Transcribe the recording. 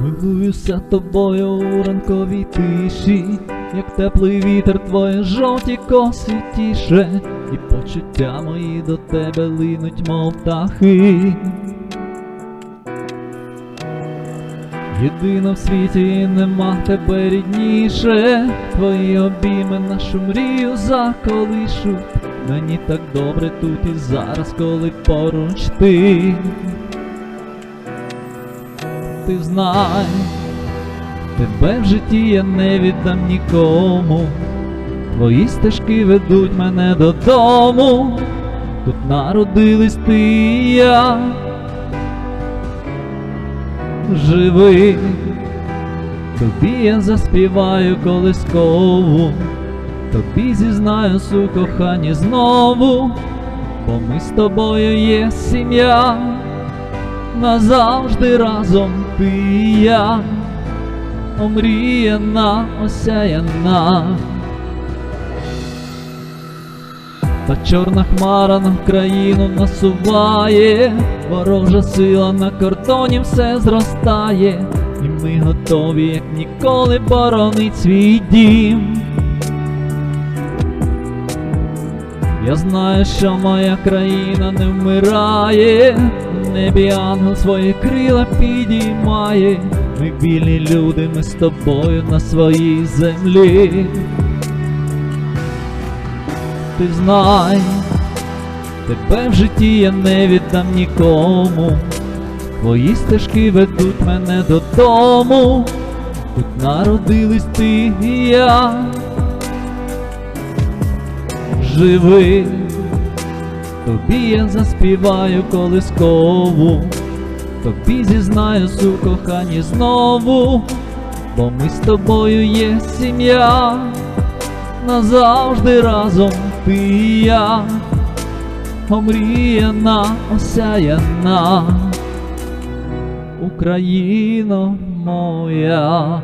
Милуюся тобою у ранковій тиші, як теплий вітер твоє, жовті коси тіше, і почуття мої до тебе линуть, мов птахи. Єдина в світі нема тебе рідніше, твої обійми нашу мрію заколишуть. Мені так добре тут і зараз, коли поруч ти. Ти знай, тебе в житті я не віддам нікому. Твої стежки ведуть мене додому. Тут народились ти і я. Живи, тобі я заспіваю колискову, тобі зізнаюсь у коханні знову, бо ми з тобою є сім'я, назавжди разом ти і я, омріяна, осяяна. Та чорна хмара на країну насуває, ворожа сила на кордоні все зростає, і ми готові, як ніколи, боронить свій дім. Я знаю, що моя країна не вмирає, в небі ангел свої крила підіймає. Ми вільні люди, ми з тобою на своїй землі ти знай, тебе в житті я не віддам нікому. Твої стежки ведуть мене додому. Тут народились ти і я. Живи, тобі я заспіваю колискову, тобі зізнаюсь у коханні знову, бо ми з тобою є сім'я назавжди разом ти і я, омріяна, осяяна, Україно моя.